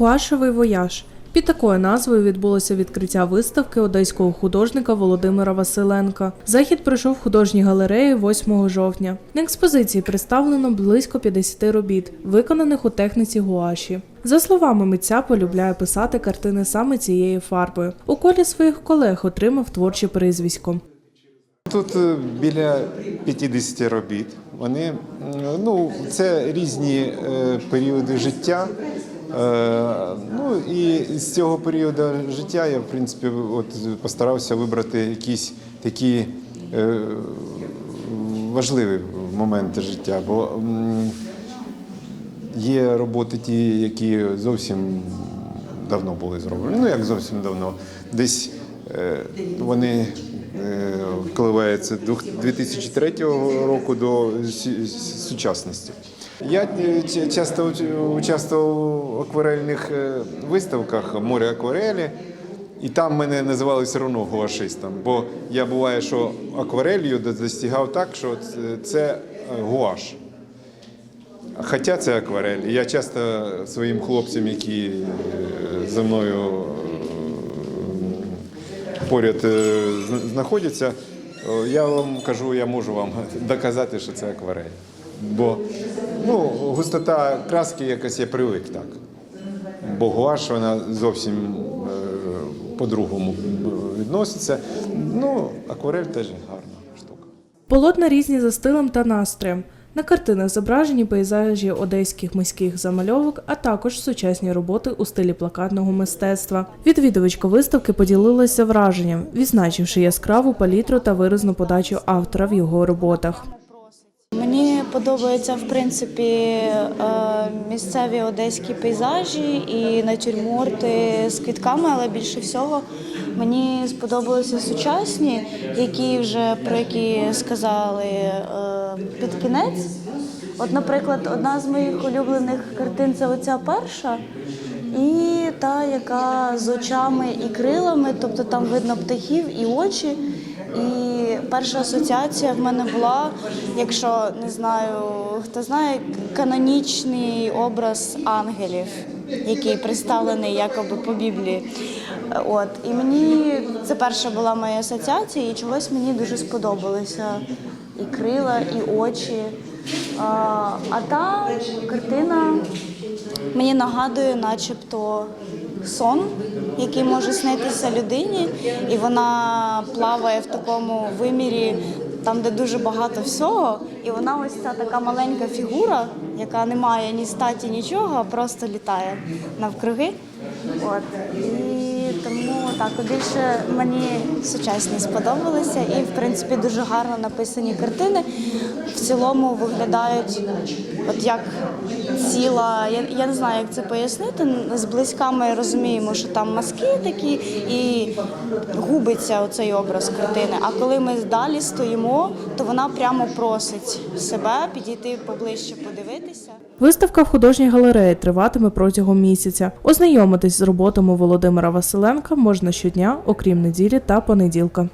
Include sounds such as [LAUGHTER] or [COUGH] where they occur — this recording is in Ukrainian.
Гуашевий вояж. Під такою назвою відбулося відкриття виставки одеського художника Володимира Василенка. Захід пройшов в художній галереї 8 жовтня. На експозиції представлено близько 50 робіт, виконаних у техніці гуаші. За словами митця, полюбляє писати картини саме цією фарбою. У колі своїх колег отримав творче прізвисько. Тут е, біля 50 робіт. Вони ну, це різні е, періоди життя. Е, ну і з цього періоду життя я в принципі от постарався вибрати якісь такі е, важливі моменти життя. Бо є роботи ті, які зовсім давно були зроблені. Ну як зовсім давно. Десь е, вони е, коливаються дух 2003 року до сучасності. Я е, часто уч- участвував в акварельних е, виставках море акварелі. І там мене називали все одно гуашистом, бо я буває, що акварелью достигав так, що це- гуаш. Хоча це акварель. Я часто своїм хлопцям, які зі мною поряд е, знаходяться, е, я вам кажу, я можу вам [LAUGHS] доказати, що це акварель. Бо ну, густота краски якось я привик так. Бо гуаш вона зовсім е, по-другому відноситься. Ну, акварель теж гарна штука. Полотна різні за стилем та настроєм. На картинах зображені пейзажі одеських міських замальовок, а також сучасні роботи у стилі плакатного мистецтва. Відвідувачка виставки поділилася враженням, відзначивши яскраву палітру та виразну подачу автора в його роботах. Подобаються в принципі е, місцеві одеські пейзажі і натюрморти з квітками, але більше всього мені сподобалися сучасні, які вже про які сказали е, під кінець. От, наприклад, одна з моїх улюблених картин це оця перша. І та, яка з очами і крилами, тобто там видно птахів і очі. І перша асоціація в мене була, якщо не знаю, хто знає, канонічний образ ангелів, який представлений якоби по Біблії. От і мені це перша була моя асоціація, і чогось мені дуже сподобалося. І крила, і очі. А, а та картина мені нагадує, начебто, сон, який може снитися людині, і вона плаває в такому вимірі, там, де дуже багато всього. І вона ось ця така маленька фігура, яка не має ні статі, нічого, а просто літає навкруги. От. І так більше мені сучасні сподобалися, і в принципі дуже гарно написані картини. В цілому виглядають от як ціла. Я, я не знаю, як це пояснити. Зблизька ми розуміємо, що там маски такі, і губиться оцей образ картини. А коли ми далі стоїмо, то вона прямо просить себе підійти поближче, подивитися. Виставка в художній галереї триватиме протягом місяця. Ознайомитись з роботами Володимира Василенка можна щодня, окрім неділі та понеділка.